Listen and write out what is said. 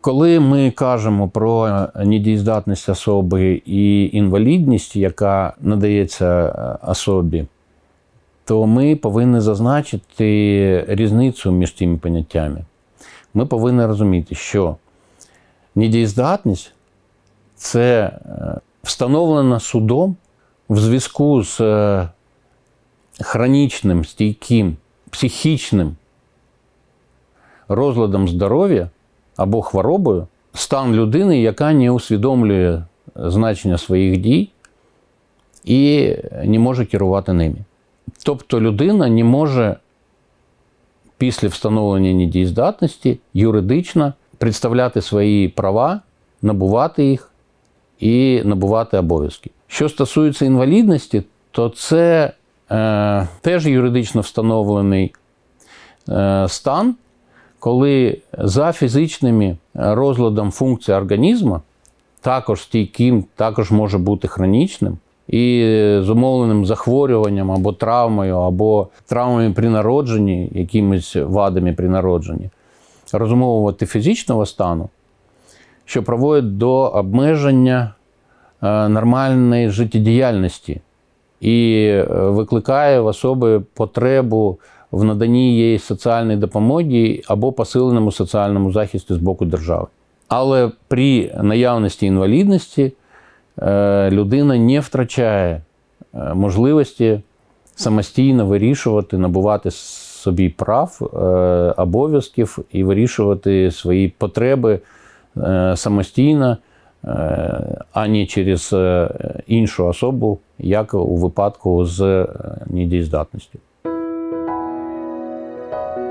Коли ми кажемо про недієздатність особи і інвалідність, яка надається е, особі, то ми повинні зазначити різницю між цими поняттями. Ми повинні розуміти, що недієздатність це е, встановлена судом в зв'язку з е, хронічним, стійким, психічним розладом здоров'я або хворобою стан людини, яка не усвідомлює значення своїх дій і не може керувати ними. Тобто людина не може після встановлення недієздатності юридично представляти свої права, набувати їх і набувати обов'язки. Що стосується інвалідності, то це е, теж юридично встановлений е, стан, коли за фізичними розладом функцій організму, також стійким, також може бути хронічним і зумовленим захворюванням або травмою, або травмами при народженні, якимись вадами при народженні, розумовувати фізичного стану, що проводить до обмеження е, нормальної життєдіяльності і е, викликає в особи потребу в наданні їй соціальної допомоги або посиленому соціальному захисту з боку держави. Але при наявності інвалідності е, людина не втрачає е, можливості самостійно вирішувати, набувати собі прав, е, обов'язків і вирішувати свої потреби самостійно, а не через іншу особу, як у випадку з недієздатністю. you